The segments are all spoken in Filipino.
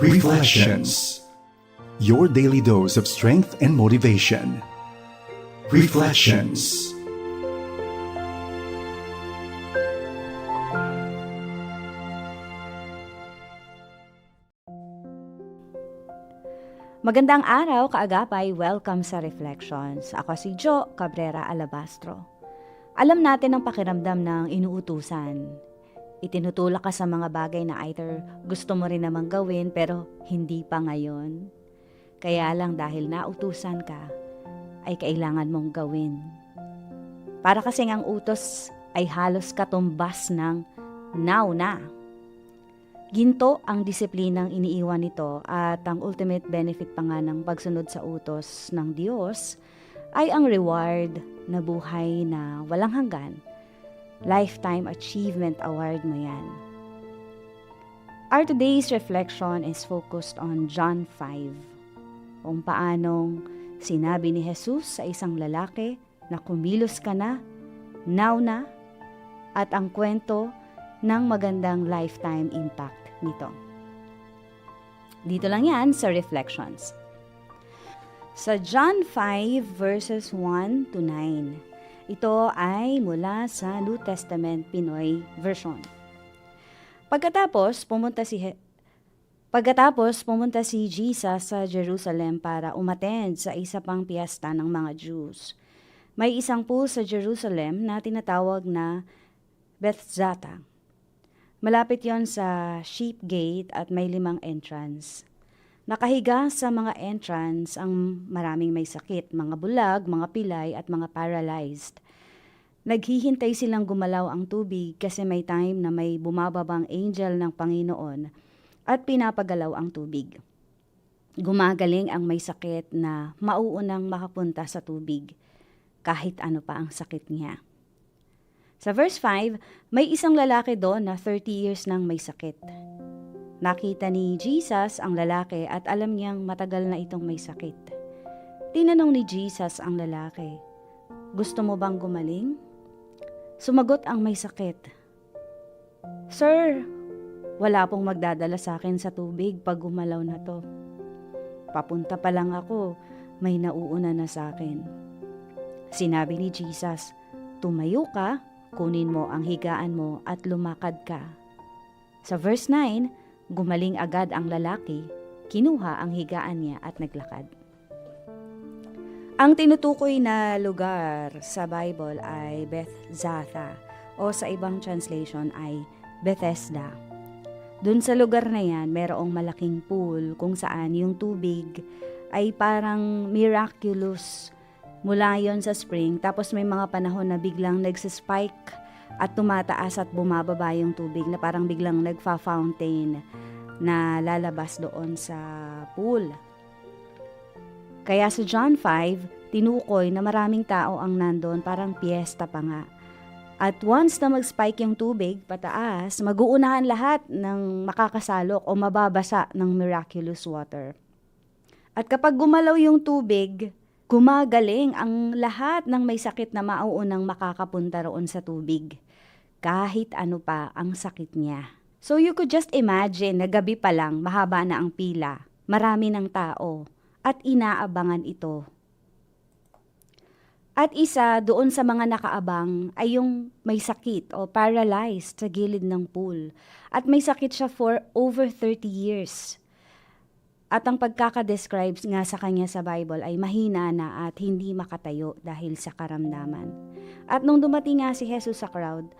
Reflections Your daily dose of strength and motivation. Reflections Magandang araw, kaagapay. Welcome sa Reflections. Ako si Jo Cabrera Alabastro. Alam natin ang pakiramdam ng inuutusan. Itinutulak ka sa mga bagay na either gusto mo rin namang gawin pero hindi pa ngayon. Kaya lang dahil nautusan ka, ay kailangan mong gawin. Para kasing ang utos ay halos katumbas ng now na. Ginto ang disiplinang iniiwan nito at ang ultimate benefit pa nga ng pagsunod sa utos ng Diyos ay ang reward na buhay na walang hanggan. Lifetime Achievement Award mo yan. Our today's reflection is focused on John 5. Kung paanong sinabi ni Jesus sa isang lalaki na kumilos ka na, now na, at ang kwento ng magandang lifetime impact nito. Dito lang yan sa Reflections. Sa John 5 verses 1 to 9. Ito ay mula sa New Testament Pinoy version. Pagkatapos pumunta si He- Pagkatapos pumunta si Jesus sa Jerusalem para umattend sa isa pang piyesta ng mga Jews. May isang pool sa Jerusalem na tinatawag na Bethzatha Malapit yon sa Sheep Gate at may limang entrance. Nakahiga sa mga entrance ang maraming may sakit, mga bulag, mga pilay at mga paralyzed. Naghihintay silang gumalaw ang tubig kasi may time na may bumababang angel ng Panginoon at pinapagalaw ang tubig. Gumagaling ang may sakit na mauunang makapunta sa tubig kahit ano pa ang sakit niya. Sa verse 5, may isang lalaki doon na 30 years nang may sakit. Nakita ni Jesus ang lalaki at alam niyang matagal na itong may sakit. Tinanong ni Jesus ang lalaki, Gusto mo bang gumaling? Sumagot ang may sakit, Sir, wala pong magdadala sa akin sa tubig pag gumalaw na to. Papunta pa lang ako, may nauuna na sa akin. Sinabi ni Jesus, Tumayo ka, kunin mo ang higaan mo at lumakad ka. Sa verse 9, gumaling agad ang lalaki, kinuha ang higaan niya at naglakad. Ang tinutukoy na lugar sa Bible ay Bethzatha o sa ibang translation ay Bethesda. Doon sa lugar na yan, merong malaking pool kung saan yung tubig ay parang miraculous mula yon sa spring. Tapos may mga panahon na biglang nagsispike at tumataas at bumababa yung tubig na parang biglang nagfa-fountain na lalabas doon sa pool. Kaya sa John 5, tinukoy na maraming tao ang nandoon, parang piyesta pa nga. At once na mag-spike yung tubig pataas, mag-uunahan lahat ng makakasalok o mababasa ng miraculous water. At kapag gumalaw yung tubig, gumagaling ang lahat ng may sakit na mauunang makakapunta roon sa tubig. Kahit ano pa ang sakit niya. So you could just imagine na gabi pa lang mahaba na ang pila, marami ng tao, at inaabangan ito. At isa doon sa mga nakaabang ay yung may sakit o paralyzed sa gilid ng pool. At may sakit siya for over 30 years. At ang pagkakadescribe nga sa kanya sa Bible ay mahina na at hindi makatayo dahil sa karamdaman. At nung dumating nga si Jesus sa crowd,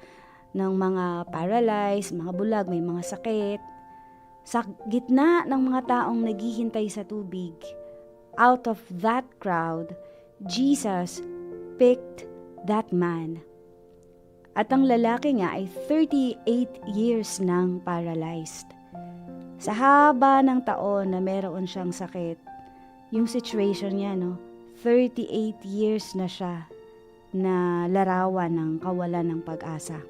ng mga paralyzed, mga bulag, may mga sakit, sa gitna ng mga taong naghihintay sa tubig, out of that crowd, Jesus picked that man. At ang lalaki nga ay 38 years nang paralyzed. Sa haba ng taon na meron siyang sakit, yung situation niya, no, 38 years na siya na larawan ng kawalan ng pag-asa.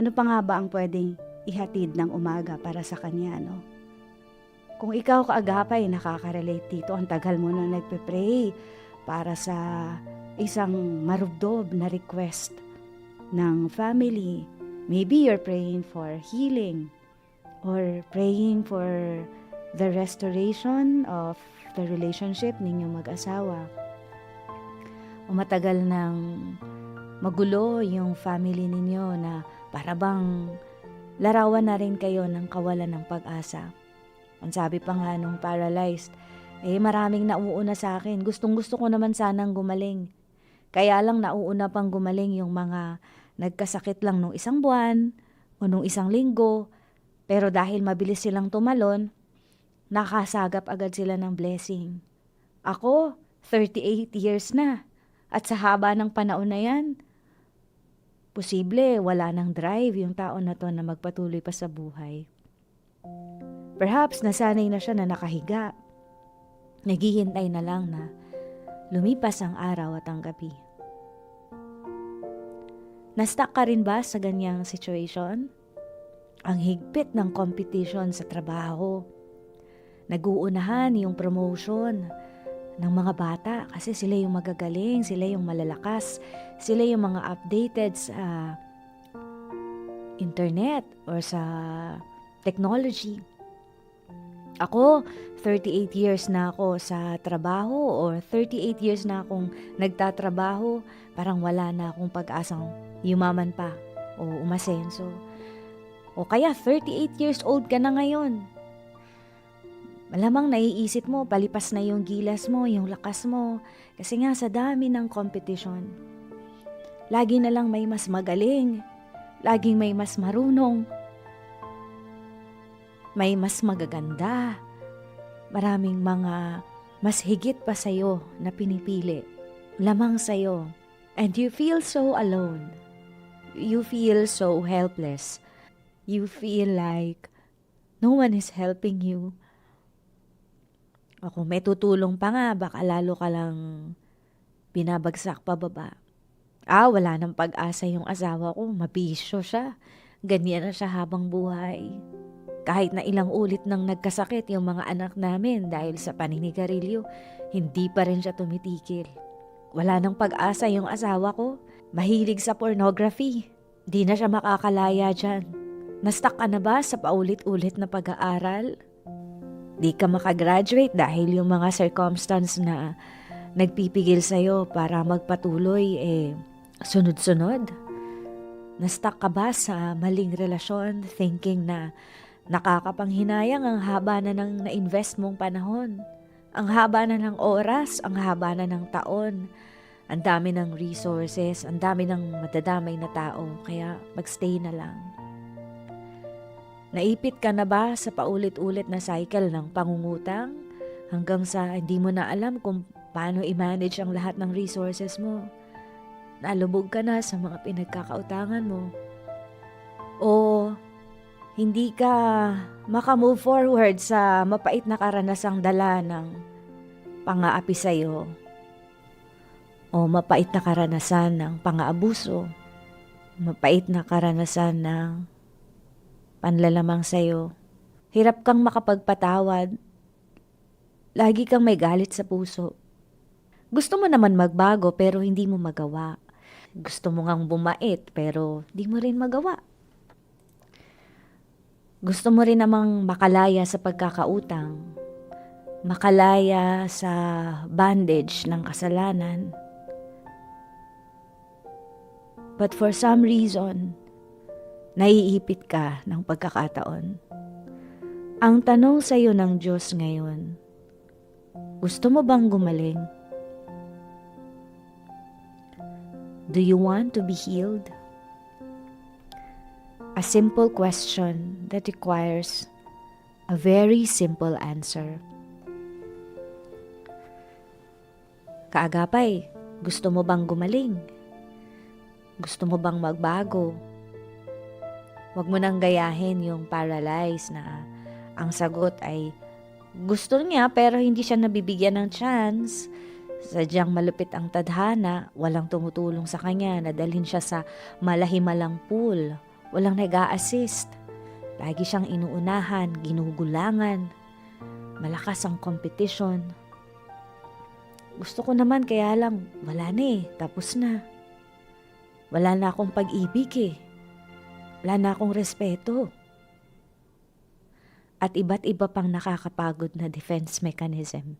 Ano pa nga ba ang pwedeng ihatid ng umaga para sa kanya, no? Kung ikaw kaagapay nakaka-relate dito, ang tagal mo na nagpe-pray para sa isang marubdob na request ng family. Maybe you're praying for healing or praying for the restoration of the relationship ninyong mag-asawa. O matagal nang magulo yung family ninyo na para bang larawan na rin kayo ng kawalan ng pag-asa. Ang sabi pa nga nung paralyzed, eh maraming nauuna sa akin. Gustong gusto ko naman sanang gumaling. Kaya lang nauuna pang gumaling yung mga nagkasakit lang nung isang buwan o nung isang linggo. Pero dahil mabilis silang tumalon, nakasagap agad sila ng blessing. Ako, 38 years na. At sa haba ng panahon na yan, posible wala nang drive yung tao na to na magpatuloy pa sa buhay. Perhaps nasanay na siya na nakahiga. Naghihintay na lang na lumipas ang araw at ang gabi. Nastuck ka rin ba sa ganyang situation? Ang higpit ng competition sa trabaho. Naguunahan yung promotion ng mga bata kasi sila yung magagaling, sila yung malalakas, sila yung mga updated sa internet or sa technology. Ako, 38 years na ako sa trabaho or 38 years na akong nagtatrabaho, parang wala na akong pag-asang yumaman pa o umasenso. O kaya 38 years old ka na ngayon. Malamang naiisip mo, palipas na yung gilas mo, yung lakas mo. Kasi nga sa dami ng competition. Lagi na lang may mas magaling. Laging may mas marunong. May mas magaganda. Maraming mga mas higit pa sa'yo na pinipili. Lamang sa'yo. And you feel so alone. You feel so helpless. You feel like no one is helping you. O kung may tutulong pa nga, baka lalo ka lang binabagsak pa baba. Ah, wala nang pag-asa yung asawa ko. Mabisyo siya. Ganyan na siya habang buhay. Kahit na ilang ulit nang nagkasakit yung mga anak namin dahil sa paninigarilyo, hindi pa rin siya tumitikil. Wala nang pag-asa yung asawa ko. Mahilig sa pornography. Di na siya makakalaya dyan. Nastak ka na ba sa paulit-ulit na pag-aaral? Di ka makagraduate dahil yung mga circumstance na nagpipigil sa'yo para magpatuloy eh sunod-sunod. Nastak ka ba sa maling relasyon thinking na nakakapanghinayang ang haba na ng na-invest mong panahon? Ang haba na ng oras, ang haba na ng taon. Ang dami ng resources, ang dami ng madadamay na tao, kaya magstay na lang. Naipit ka na ba sa paulit-ulit na cycle ng pangungutang hanggang sa hindi mo na alam kung paano i-manage ang lahat ng resources mo? Nalubog ka na sa mga pinagkakautangan mo? O hindi ka makamove forward sa mapait na karanasang dala ng pangaapi sa'yo? O mapait na karanasan ng pangaabuso? Mapait na karanasan ng panlalamang sa'yo. Hirap kang makapagpatawad. Lagi kang may galit sa puso. Gusto mo naman magbago pero hindi mo magawa. Gusto mo ngang bumait pero di mo rin magawa. Gusto mo rin namang makalaya sa pagkakautang. Makalaya sa bandage ng kasalanan. But for some reason, naiipit ka ng pagkakataon. Ang tanong sa iyo ng Diyos ngayon, gusto mo bang gumaling? Do you want to be healed? A simple question that requires a very simple answer. Kaagapay, gusto mo bang gumaling? Gusto mo bang magbago? Huwag mo nang gayahin yung paralyzed na ang sagot ay gusto niya pero hindi siya nabibigyan ng chance. Sadyang malupit ang tadhana, walang tumutulong sa kanya, nadalhin siya sa malahimalang pool, walang nag assist Lagi siyang inuunahan, ginugulangan, malakas ang competition. Gusto ko naman kaya lang, wala na eh, tapos na. Wala na akong pag-ibig eh. Wala na akong respeto. at iba't iba pang nakakapagod na defense mechanism.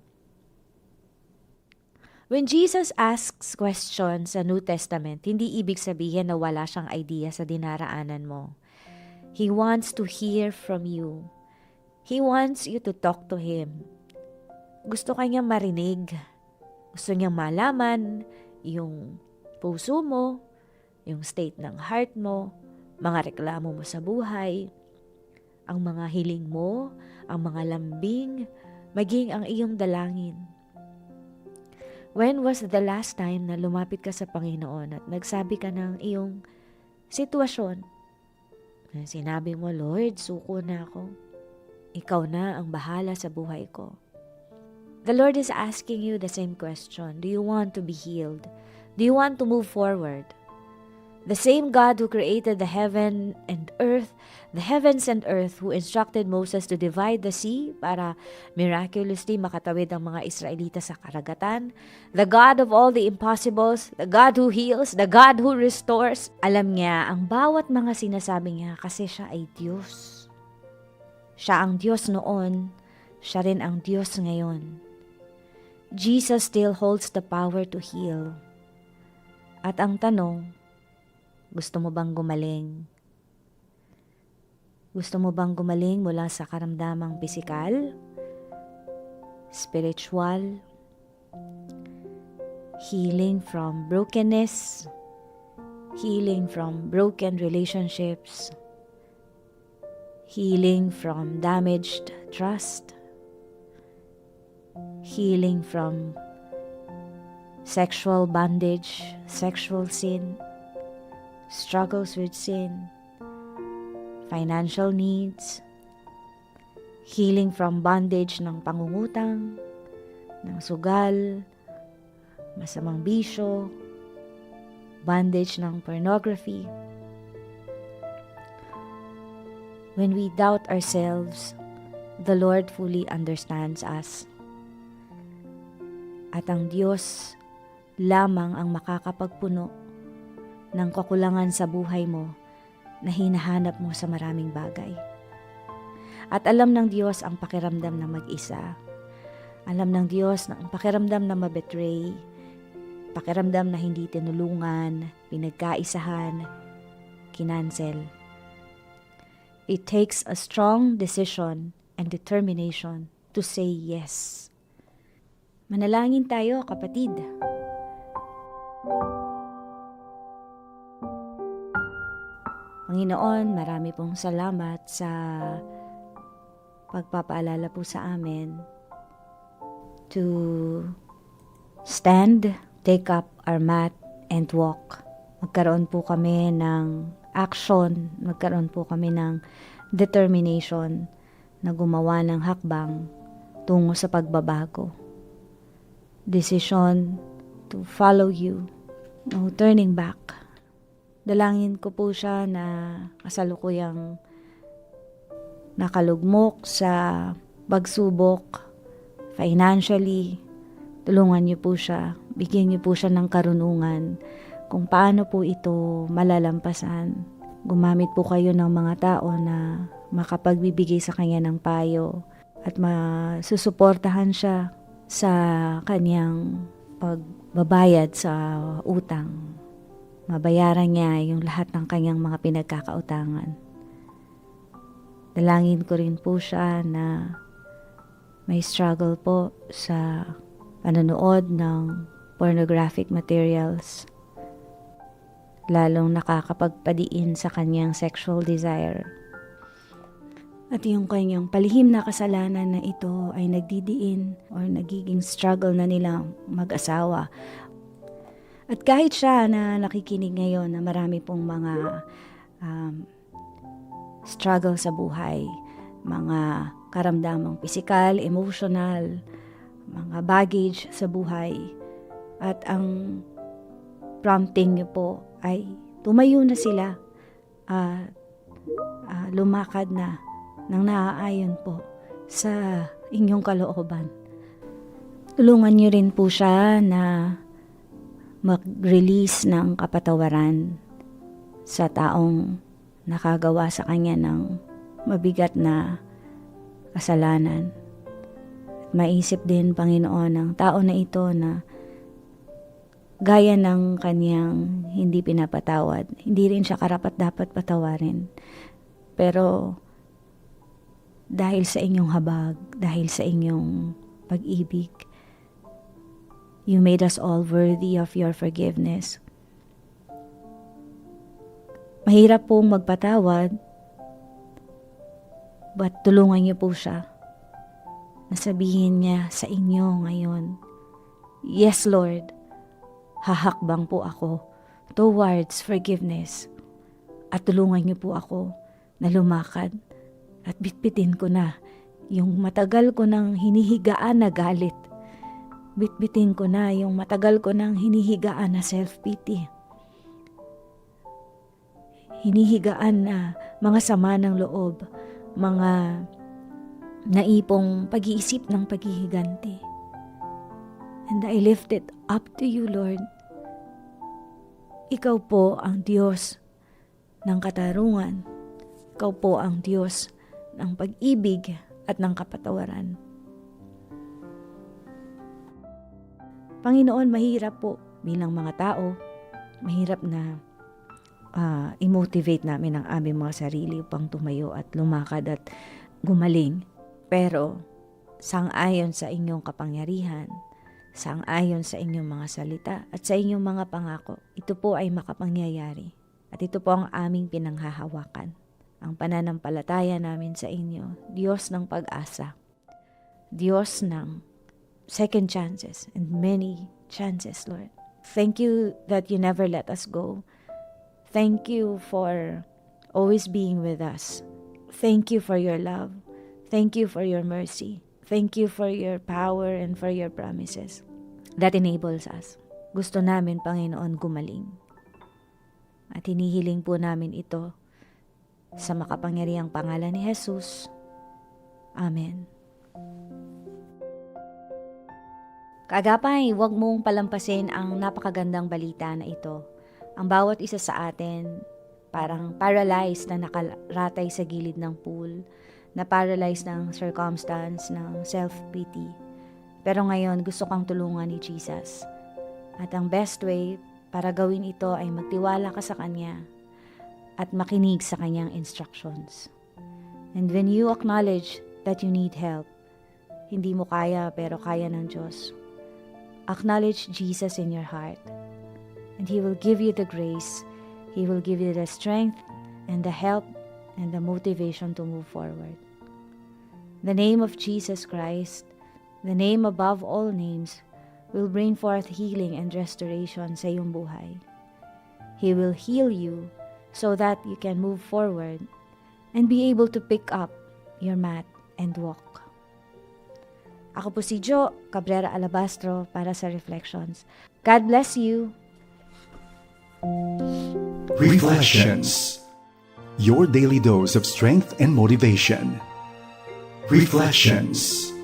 When Jesus asks questions sa New Testament, hindi ibig sabihin na wala siyang idea sa dinaraanan mo. He wants to hear from you. He wants you to talk to Him. Gusto kanyang marinig. Gusto niyang malaman yung puso mo, yung state ng heart mo, mga reklamo mo sa buhay, ang mga hiling mo, ang mga lambing, maging ang iyong dalangin. When was the last time na lumapit ka sa Panginoon at nagsabi ka ng iyong sitwasyon? Na Sinabi mo, Lord, suko na ako. Ikaw na ang bahala sa buhay ko. The Lord is asking you the same question. Do you want to be healed? Do you want to move forward? The same God who created the heaven and earth, the heavens and earth, who instructed Moses to divide the sea para miraculously makatawid ang mga Israelita sa karagatan, the God of all the impossibles, the God who heals, the God who restores, alam niya ang bawat mga sinasabi niya kasi siya ay Diyos. Siya ang Diyos noon, siya rin ang Diyos ngayon. Jesus still holds the power to heal. At ang tanong, gusto mo bang gumaling? Gusto mo bang gumaling mula sa karamdamang pisikal, spiritual, healing from brokenness, healing from broken relationships, healing from damaged trust, healing from sexual bondage, sexual sin, struggles with sin, financial needs, healing from bondage ng pangungutang, ng sugal, masamang bisyo, bondage ng pornography. When we doubt ourselves, the Lord fully understands us. At ang Diyos lamang ang makakapagpuno ng kakulangan sa buhay mo na hinahanap mo sa maraming bagay. At alam ng Diyos ang pakiramdam na mag-isa. Alam ng Diyos na ang pakiramdam na mabetray, pakiramdam na hindi tinulungan, pinagkaisahan, kinansel. It takes a strong decision and determination to say yes. Manalangin tayo, kapatid. Panginoon, marami pong salamat sa pagpapaalala po sa amin to stand, take up our mat, and walk. Magkaroon po kami ng action, magkaroon po kami ng determination na gumawa ng hakbang tungo sa pagbabago. Decision to follow you, no turning back. Dalangin ko po siya na kasalukuyang nakalugmok sa pagsubok financially. Tulungan niyo po siya, bigyan niyo po siya ng karunungan kung paano po ito malalampasan. Gumamit po kayo ng mga tao na makapagbibigay sa kanya ng payo at masusuportahan siya sa kanyang pagbabayad sa utang mabayaran niya yung lahat ng kanyang mga pinagkakautangan. Dalangin ko rin po siya na may struggle po sa panonood ng pornographic materials, lalong nakakapagpadiin sa kanyang sexual desire. At yung kanyang palihim na kasalanan na ito ay nagdidiin or nagiging struggle na nilang mag-asawa at kahit siya na nakikinig ngayon na marami pong mga um, struggle sa buhay, mga karamdamang physical, emotional, mga baggage sa buhay, at ang prompting niyo po ay tumayo na sila at uh, lumakad na ng naaayon po sa inyong kalooban. Tulungan niyo rin po siya na mag-release ng kapatawaran sa taong nakagawa sa kanya ng mabigat na kasalanan. At maisip din, Panginoon, ng tao na ito na gaya ng kanyang hindi pinapatawad. Hindi rin siya karapat dapat patawarin. Pero dahil sa inyong habag, dahil sa inyong pag-ibig, you made us all worthy of your forgiveness. Mahirap pong magpatawad, but tulungan niyo po siya. Nasabihin niya sa inyo ngayon, Yes, Lord, hahakbang po ako towards forgiveness. At tulungan niyo po ako na lumakad at bitbitin ko na yung matagal ko nang hinihigaan na galit. Bitbitin ko na yung matagal ko nang hinihigaan na self-pity. Hinihigaan na mga sama ng loob, mga naipong pag-iisip ng paghihiganti. And I lift it up to you, Lord. Ikaw po ang Diyos ng katarungan. Ikaw po ang Diyos ng pag-ibig at ng kapatawaran. Panginoon, mahirap po bilang mga tao, mahirap na ah, i-motivate namin ang aming mga sarili upang tumayo at lumakad at gumaling. Pero, sang-ayon sa inyong kapangyarihan, sang-ayon sa inyong mga salita at sa inyong mga pangako, ito po ay makapangyayari. At ito po ang aming pinanghahawakan. Ang pananampalataya namin sa inyo, Diyos ng pag-asa, Diyos ng second chances and many chances, Lord. Thank you that you never let us go. Thank you for always being with us. Thank you for your love. Thank you for your mercy. Thank you for your power and for your promises that enables us. Gusto namin, Panginoon, gumaling. At hinihiling po namin ito sa makapangyarihang pangalan ni Jesus. Amen. Kaagapay, huwag mong palampasin ang napakagandang balita na ito. Ang bawat isa sa atin, parang paralyzed na nakaratay sa gilid ng pool, na paralyzed ng circumstance, ng self-pity. Pero ngayon, gusto kang tulungan ni Jesus. At ang best way para gawin ito ay magtiwala ka sa Kanya at makinig sa Kanyang instructions. And when you acknowledge that you need help, hindi mo kaya pero kaya ng Diyos, acknowledge Jesus in your heart. And He will give you the grace, He will give you the strength and the help and the motivation to move forward. The name of Jesus Christ, the name above all names, will bring forth healing and restoration sa iyong buhay. He will heal you so that you can move forward and be able to pick up your mat and walk. Ako po si Jo Cabrera Alabastro para sa Reflections. God bless you. Reflections. Your daily dose of strength and motivation. Reflections.